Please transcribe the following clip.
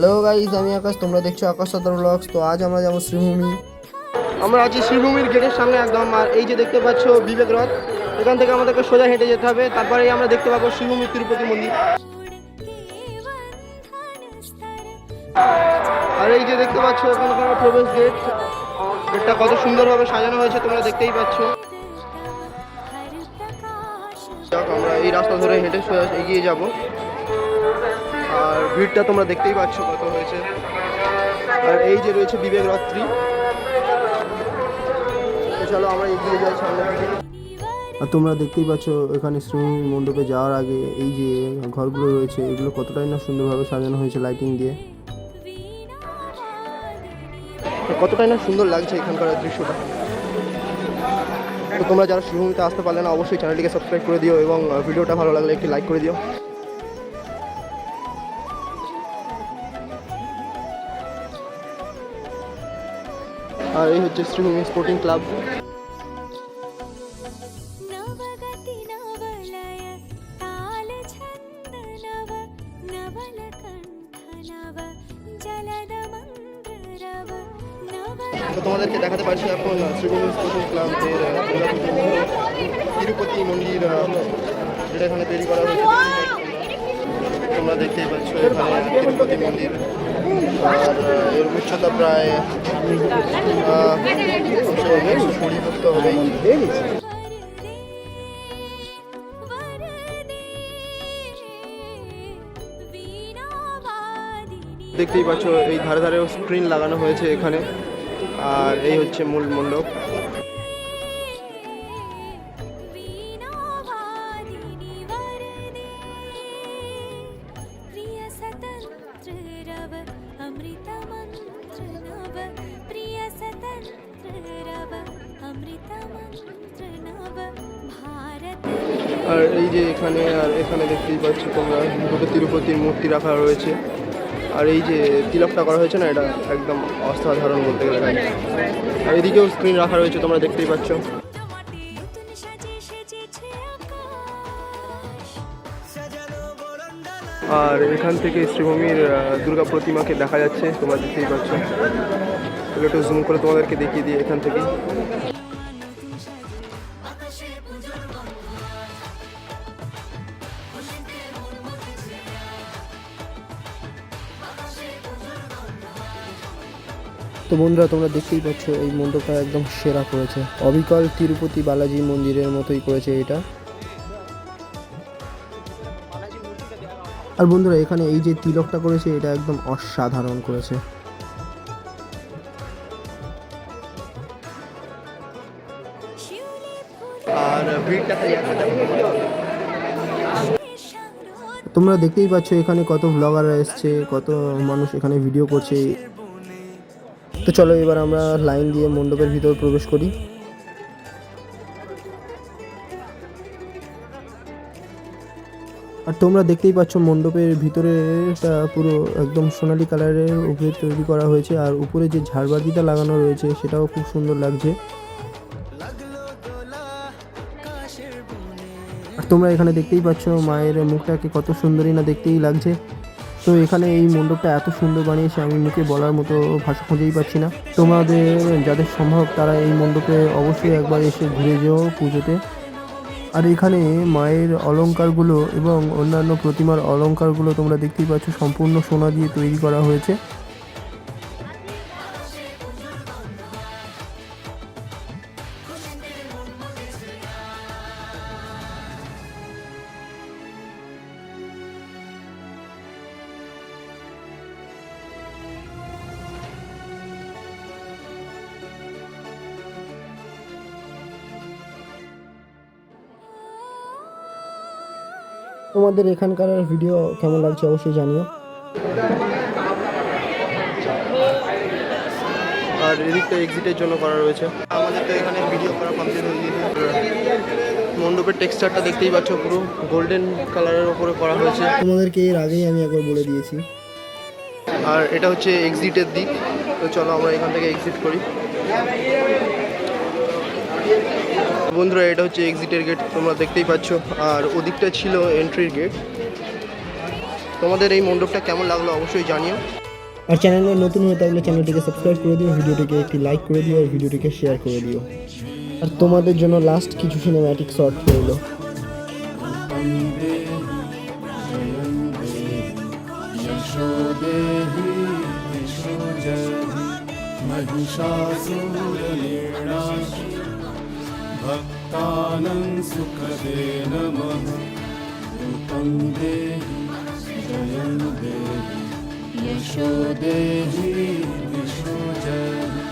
Hello guys আমি আকাশ, তোমরা দেখছ আকাশ সাদর ব্লগস তো আজ আমরা যাব শ্রীভূমি। আমরা আছি শ্রীভূমির গেটের সামনে একদম, আর এই যে দেখতে পাচ্ছ বিবেক রথ, এখান থেকে আমাদেরকে সোজা হেঁটে যেতে হবে। তারপরে আমরা দেখতে পাবো শ্রীভূমি তিরুপতি মন্দির। আর এই যে দেখতে পাচ্ছ এখানকার প্রবেশ গেট গেটটা কত সুন্দরভাবে সাজানো হয়েছে তোমরা দেখতেই পাচ্ছ। আমরা এই রাস্তা ধরে হেঁটে সোজা এগিয়ে যাব। আর ভিড়টা তোমরা দেখতেই পাচ্ছ কত হয়েছে। আর এই যে রয়েছে বিবেক রাত্রি। চলো আমরা এগিয়ে যাই সামনে আর তোমরা দেখতেই পাচ্ছ এখানে শ্রীভূমি মণ্ডপে যাওয়ার আগে এই যে ঘরগুলো রয়েছে, এগুলো কতটাই না সুন্দরভাবে সাজানো হয়েছে লাইটিং দিয়ে। কতটাই না সুন্দর লাগছে এখানকার দৃশ্যটা। তো তোমরা যারা শ্রীভূমিতে আসতে পারলে না, অবশ্যই চ্যানেলটিকে সাবস্ক্রাইব করে দিও এবং ভিডিওটা ভালো লাগলে একটি লাইক করে দিও। আর এই হচ্ছে শ্রীভূমি স্পোর্টিং ক্লাব তোমাদেরকে দেখাতে পারছি এখন শ্রীভূমি স্পোর্টিং ক্লাব এর তিরুপতি মন্দির যেটা এখানে তৈরি করা হয়েছে। তোমরা দেখতেই পাচ্ছ এখানে তিরুপতি মন্দির আর, এর উচ্চতা প্রায় পরিবর্ত হবে দেখতেই পাচ্ছ, এই ধারে ধারেও স্ক্রিন লাগানো হয়েছে এখানে। আর এই হচ্ছে মূল মণ্ডপ। আর এই যে এখানে, আর এখানে দেখতেই পাচ্ছ তোমরা দুটো তিরুপতির মূর্তি রাখা রয়েছে। আর এই যে তিলকটা করা হয়েছে না, এটা একদম অসাধারণ বলতে গেলে। আর এদিকেও স্ক্রিন রাখা রয়েছে, তোমরা দেখতেই পাচ্ছ। আর এখান থেকে শ্রীভূমির দুর্গা প্রতিমাকে দেখা যাচ্ছে, তোমরা দেখতেই পাচ্ছ। একটু জুম করে তোমাদেরকে দেখিয়ে দিই এখান থেকে। তো বন্ধুরা, তোমরা দেখতেই পাচ্ছ, এই মণ্ডপটা একদম সেরা করেছে। অবিকল তিরুপতি বালাজি মন্দিরের মতোই করেছে এটা। আর বন্ধুরা, এখানে এই যে তিলকটা করেছে, এটা একদম অসাধারণ করেছে। তোমরা দেখতেই পাচ্ছ, এখানে কত ব্লগাররা এসছে, কত মানুষ এখানে ভিডিও করছে। তো চলো এবার আমরা লাইন দিয়ে মণ্ডপের ভিতর প্রবেশ করি। আর তোমরা দেখতেই পাচ্ছ মণ্ডপের ভিতরেটা পুরো একদম সোনালী কালারের উপরে তৈরি করা হয়েছে, আর উপরে যে ঝাড়বাতিটা লাগানো রয়েছে সেটাও খুব সুন্দর লাগছে। আর তোমরা এখানে দেখতেই পাচ্ছ মায়ের মুখটাকে কত সুন্দরই না দেখতেই লাগছে। তো এখানে এই মণ্ডপটা এত সুন্দর বানিয়েছে, আমি মুখে বলার মতো ভাষা খুঁজেই পাচ্ছি না। তোমাদের যাদের সম্ভব তারা এই মণ্ডপে অবশ্যই একবার এসে ঘুরে যেও পুজোতে। আর এখানে মায়ের অলঙ্কারগুলো এবং অন্যান্য প্রতিমার অলঙ্কারগুলো তোমরা দেখতেই পাচ্ছ, সম্পূর্ণ সোনা দিয়ে তৈরি করা হয়েছে। তোমাদের এখানকার ভিডিও কেমন লাগছে অবশ্যই জানিও। আর এদিকটা এক্সিটের জন্য করা রয়েছে। আমাদের তো এখানে ভিডিও করা কমপ্লিট হয়ে গিয়েছে। মণ্ডপের টেক্সচারটা দেখতেই পাচ্ছ পুরো গোল্ডেন কালারের ওপরে করা হয়েছে। তোমাদেরকে এর আগেই আমি একবার বলে দিয়েছি। আর এটা হচ্ছে এক্সিটের দিক। তো চলো আমরা এখান থেকে এক্সিট করি। বন্ধুরা এটা হচ্ছে এক্সিটের গেট তোমরা দেখতেই পাচ্ছ আর ওদিকটা ছিল এন্ট্রির গেট তোমাদের এই মণ্ডপটা কেমন লাগলো অবশ্যই জানিও আর চ্যানেলে নতুন হয়ে থাকলে চ্যানেলটিকে সাবস্ক্রাইব করে দিও ভিডিওটিকে একটি লাইক করে দিও আর ভিডিওটিকে শেয়ার করে দিও আর তোমাদের জন্য লাস্ট কিছু সিনেম্যাটিক শর্ট রইলো यशोदेहि विश्वजहि महिषासुरलीणाशि भक्तानं सुखदे नमः रूपं देहि जयं देहि यशोदेहि विश्वजहि